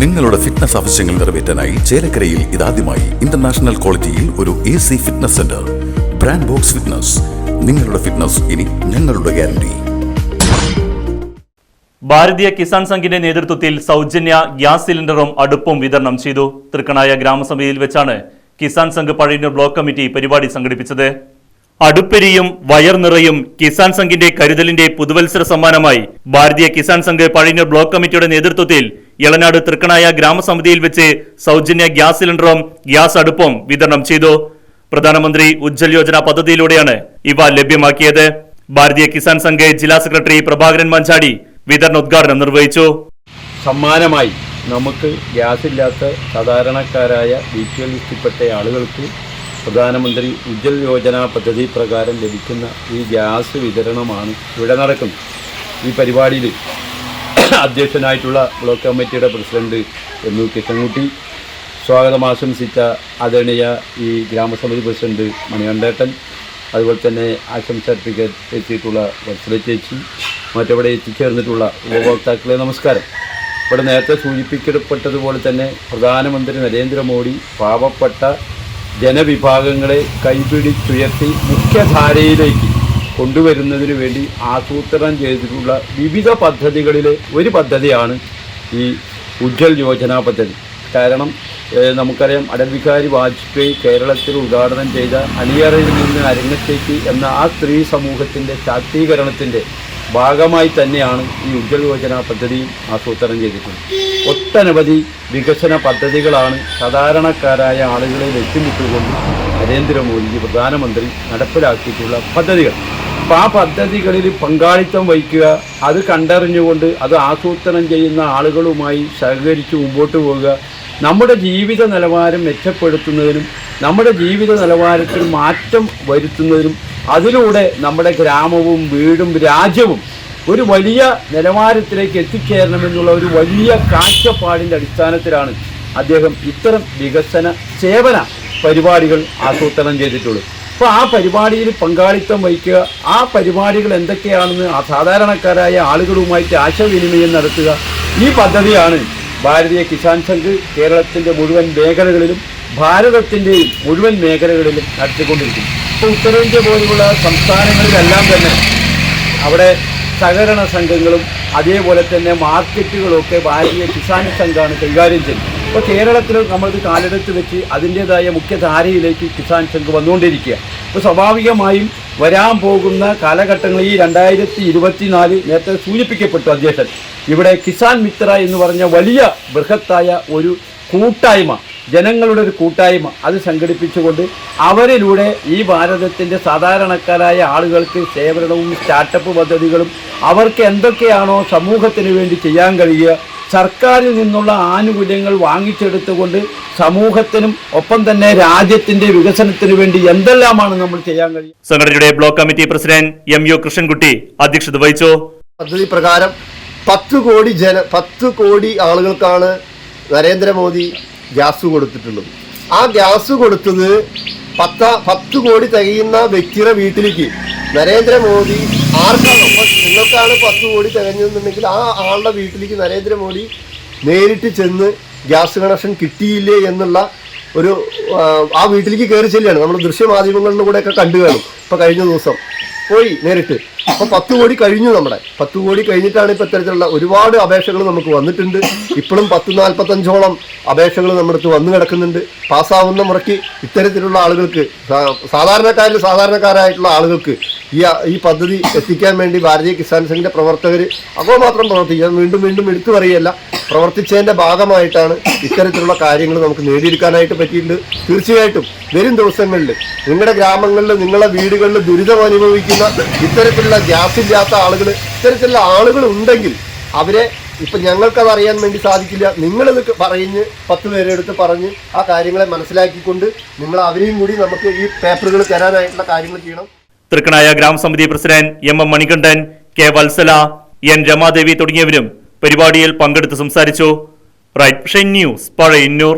നിങ്ങളുടെ ഫിറ്റ്നസ് ആവശ്യങ്ങൾ നിറവേറ്റാനായി ചേലക്കരയിൽ ഇതാദ്യമായി ഇന്റർനാഷണൽ ക്വാളിറ്റിയിൽ ഒരു A C fitness centre brand box fitness നിങ്ങളുടെ ഫിറ്റ്നസ് ഇനി ഞങ്ങളുടെ ഗ്യാരണ്ടി ഭാരതീയ കിസാൻ സംഘിന്റെ നേതൃത്വത്തിൽ സൗജന്യ ഗ്യാസ് സിലിണ്ടറും അടുപ്പും വിതരണം ചെയ്തു. തൃക്കണായ ഗ്രാമസഭയിൽ വെച്ചാണ് കിസാൻ സംഘ് പഴയ ബ്ലോക്ക് കമ്മിറ്റി പരിപാടി സംഘടിപ്പിച്ചത്. അടുപ്പെരിയും വയർ നിറയും കിസാൻ സംഘിന്റെ കരുതലിന്റെ പുതുവത്സര സമ്മാനമായി ഭാരതീയ കിസാൻ സംഘ് പഴയന്നൂർ ബ്ലോക്ക് കമ്മിറ്റിയുടെ നേതൃത്വത്തിൽ ഇളനാട് തൃക്കണായ ഗ്രാമസമിതിയിൽ വെച്ച് സൗജന്യ ഗ്യാസ് സിലിണ്ടറും ഗ്യാസ് അടുപ്പും വിതരണം ചെയ്തു. പ്രധാനമന്ത്രി ഉജ്ജൽ യോജന പദ്ധതിയിലൂടെയാണ് ഇവ ലഭ്യമാക്കിയത്. ഭാരതീയ കിസാൻ സംഘ് ജില്ലാ സെക്രട്ടറി പ്രഭാകരൻ മഞ്ചാടി വിതരണ ഉദ്ഘാടനം നിർവഹിച്ചു. സമ്മാനമായി നമുക്ക് ഗ്യാസ് ഇല്ലാത്ത സാധാരണക്കാരായ എൽ ആളുകൾക്ക് പ്രധാനമന്ത്രി ഉജ്ജൽ യോജന പദ്ധതി പ്രകാരം ലഭിക്കുന്ന ഈ ഗ്യാസ് വിതരണമാണ് ഇവിടെ നടക്കുന്നത്. ഈ പരിപാടിയിൽ അധ്യക്ഷനായിട്ടുള്ള block committee president M U Kishankutty സ്വാഗതം ആശംസിച്ച ആദരണീയ ഈ ഗ്രാമസമിതി പ്രസിഡന്റ് മണികണ്ഠേട്ടൻ അതുപോലെ തന്നെ ആശംസ സർട്ടിഫിക്കറ്റ് എത്തിയിട്ടുള്ള വത്സല ചേച്ചി മറ്റവിടെ എത്തിച്ചേർന്നിട്ടുള്ള ഉപഭോക്താക്കളെ നമസ്കാരം. ഇവിടെ നേരത്തെ സൂചിപ്പിക്കപ്പെട്ടതുപോലെ തന്നെ പ്രധാനമന്ത്രി നരേന്ദ്രമോദി പാവപ്പെട്ട ജനവിഭാഗങ്ങളെ കൈപിടിച്ചുയർത്തി മുഖ്യധാരയിലേക്ക് കൊണ്ടുവരുന്നതിന് വേണ്ടി ആസൂത്രണം ചെയ്തിട്ടുള്ള വിവിധ പദ്ധതികളിലെ ഒരു പദ്ധതിയാണ് ഈ ഉജ്ജൽ യോജന പദ്ധതി. കാരണം നമുക്കറിയാം അടൽ ബിഹാരി വാജ്പേയി കേരളത്തിൽ ഉദ്ഘാടനം ചെയ്ത അണിയറയിൽ നിന്ന് അരങ്ങത്തേക്ക് എന്ന ആ സ്ത്രീ സമൂഹത്തിന്റെ ശാക്തീകരണത്തിന്റെ ഭാഗമായി തന്നെയാണ് ഈ ഉജ്ജ്വൽ യോജന പദ്ധതിയും ആസൂത്രണം ചെയ്തിട്ടുള്ളത്. ഒട്ടനവധി വികസന പദ്ധതികളാണ് സാധാരണക്കാരായ ആളുകളെ ലക്ഷ്യമിട്ടുകൊണ്ട് നരേന്ദ്രമോദി പ്രധാനമന്ത്രി നടപ്പിലാക്കിയിട്ടുള്ള പദ്ധതികൾ. അപ്പം ആ പദ്ധതികളിൽ പങ്കാളിത്തം വഹിക്കുക അത് കണ്ടറിഞ്ഞുകൊണ്ട് അത് ആസൂത്രണം ചെയ്യുന്ന ആളുകളുമായി സഹകരിച്ച് മുമ്പോട്ട് പോവുക നമ്മുടെ ജീവിത നിലവാരം മെച്ചപ്പെടുത്തുന്നതിനും നമ്മുടെ ജീവിത നിലവാരത്തിൽ മാറ്റം വരുത്തുന്നതിനും അതിലൂടെ നമ്മുടെ ഗ്രാമവും വീടും രാജ്യവും ഒരു വലിയ നിലവാരത്തിലേക്ക് എത്തിച്ചേരണമെന്നുള്ള ഒരു വലിയ കാഴ്ചപ്പാടിന്റെ അടിസ്ഥാനത്തിലാണ് അദ്ദേഹം ഇത്തരം വികസന സേവന പരിപാടികൾ ആസൂത്രണം ചെയ്തിട്ടുള്ളത്. അപ്പോൾ ആ പരിപാടിയിൽ പങ്കാളിത്തം വഹിക്കുക ആ പരിപാടികൾ എന്തൊക്കെയാണെന്ന് ആ സാധാരണക്കാരായ ആളുകളുമായിട്ട് ആശയവിനിമയം നടത്തുക ഈ പദ്ധതിയാണ് ഭാരതീയ കിസാൻ സംഘ് കേരളത്തിന്റെ മുഴുവൻ മേഖലകളിലും ഭാരതത്തിന്റെയും മുഴുവൻ മേഖലകളിലും നടത്തിക്കൊണ്ടിരിക്കുന്നു ഇപ്പോൾ ഉത്തരേന്ത്യ പോലുള്ള സംസ്ഥാനങ്ങളിലെല്ലാം തന്നെ അവിടെ സഹകരണ സംഘങ്ങളും അതേപോലെ തന്നെ മാർക്കറ്റുകളൊക്കെ ഭാരതീയ കിസാൻ സംഘമാണ് കൈകാര്യം ചെയ്യുന്നത്. ഇപ്പോൾ കേരളത്തിൽ നമ്മൾക്ക് കാലെടുത്ത് വെച്ച് അതിന്റേതായ മുഖ്യധാരയിലേക്ക് കിസാൻ സംഘ് വന്നുകൊണ്ടിരിക്കുക. ഇപ്പോൾ സ്വാഭാവികമായും വരാൻ പോകുന്ന കാലഘട്ടങ്ങളിൽ ഈ രണ്ടായിരത്തി ഇരുപത്തിനാല് നേരത്തെ സൂചിപ്പിക്കപ്പെട്ടു അധ്യക്ഷൻ. ഇവിടെ കിസാൻ മിത്ര എന്ന് പറഞ്ഞ വലിയ ബൃഹത്തായ ഒരു കൂട്ടായ്മ ജനങ്ങളുടെ ഒരു കൂട്ടായ്മ അത് സംഘടിപ്പിച്ചുകൊണ്ട് അവരിലൂടെ ഈ ഭാരതത്തിന്റെ സാധാരണക്കാരായ ആളുകൾക്ക് സേവനവും സ്റ്റാർട്ടപ്പ് പദ്ധതികളും അവർക്ക് എന്തൊക്കെയാണോ സമൂഹത്തിന് വേണ്ടി ചെയ്യാൻ കഴിയുക സർക്കാരിൽ നിന്നുള്ള ആനുകൂല്യങ്ങൾ വാങ്ങിച്ചെടുത്തുകൊണ്ട് സമൂഹത്തിനും ഒപ്പം തന്നെ രാജ്യത്തിന്റെ വികസനത്തിന് വേണ്ടി എന്തെല്ലാമാണ് നമ്മൾ ചെയ്യാൻ കഴിയുക? സംഘടനയുടെ block committee president M U Krishnankutty അധ്യക്ഷത വഹിച്ചു. പദ്ധതി പ്രകാരം പത്ത് കോടി ജന പത്ത് കോടി ആളുകൾക്കാണ് നരേന്ദ്രമോദി ഗ്യാസ് കൊടുത്തിട്ടുള്ളത് ആ ഗ്യാസ് കൊടുത്തത് പത്ത പത്ത് കോടി തികയുന്ന വ്യക്തിയുടെ വീട്ടിലേക്ക്. നരേന്ദ്രമോദി ആർക്കാണോ? നിങ്ങൾക്കാണ് പത്ത് കോടി തികഞ്ഞെന്നുണ്ടെങ്കിൽ ആ ആളുടെ വീട്ടിലേക്ക് നരേന്ദ്രമോദി നേരിട്ട് ചെന്ന് ഗ്യാസ് കണക്ഷൻ കിട്ടിയില്ലേ എന്നുള്ള ഒരു ആ, വീട്ടിലേക്ക് കയറി ചെല്ലുകയാണ്. നമ്മൾ ദൃശ്യമാധ്യമങ്ങളിലൂടെയൊക്കെ കണ്ടു കാണും. ഇപ്പൊ കഴിഞ്ഞ ദിവസം. പോയി നേരിട്ട്. അപ്പൊ പത്ത് കോടി കഴിഞ്ഞു നമ്മുടെ. പത്ത് കോടി കഴിഞ്ഞിട്ടാണ് ഇപ്പൊ ഇത്തരത്തിലുള്ള ഒരുപാട് അപേക്ഷകൾ നമുക്ക് വന്നിട്ടുണ്ട്. ഇപ്പോഴും പത്ത് നാൽപ്പത്തഞ്ചോളം അപേക്ഷകൾ നമ്മുടെ അടുത്ത് വന്നു കിടക്കുന്നുണ്ട്. പാസ്സാവുന്ന മുറയ്ക്ക് ഇത്തരത്തിലുള്ള ആളുകൾക്ക് സാധാരണക്കാരിൽ സാധാരണക്കാരായിട്ടുള്ള ആളുകൾക്ക് ഈ ഈ പദ്ധതി എത്തിക്കാൻ വേണ്ടി ഭാരതീയ കിസാൻ സംഘിന്റെ പ്രവർത്തകർ മാത്രം പ്രവർത്തിക്കുക. വീണ്ടും വീണ്ടും എടുത്തു പറയല്ല പ്രവർത്തിച്ചതിന്റെ ഭാഗമായിട്ടാണ് ഇത്തരത്തിലുള്ള കാര്യങ്ങൾ നമുക്ക് നേടിയെടുക്കാനായിട്ട് പറ്റിയിട്ടുണ്ട്. തീർച്ചയായിട്ടും വരും ദിവസങ്ങളിൽ നിങ്ങളുടെ ഗ്രാമങ്ങളിൽ നിങ്ങളുടെ വീടുകളിൽ ദുരിതം അനുഭവിക്കുന്ന ഇത്തരത്തിലുള്ള ഗ്യാസ് ഇല്ലാത്ത ആളുകൾ ഇത്തരത്തിലുള്ള ആളുകൾ ഉണ്ടെങ്കിൽ അവരെ ഇപ്പൊ ഞങ്ങൾക്കത് അറിയാൻ വേണ്ടി സാധിക്കില്ല. നിങ്ങളിത് പറഞ്ഞ് പത്ത് പേരെടുത്ത് പറഞ്ഞ് ആ കാര്യങ്ങളെ മനസ്സിലാക്കിക്കൊണ്ട് നിങ്ങൾ അവരെയും കൂടി നമുക്ക് ഈ പേപ്പറുകൾ തരാനായിട്ടുള്ള കാര്യങ്ങൾ ചെയ്യണം. Thrikkanaya ഗ്രാമസമിതി president M M Manikandan K Vatsala N Ramadevi തുടങ്ങിയവരും പരിപാടിയിൽ പങ്കെടുത്ത് സംസാരിച്ചു. Right news Pazhayannur.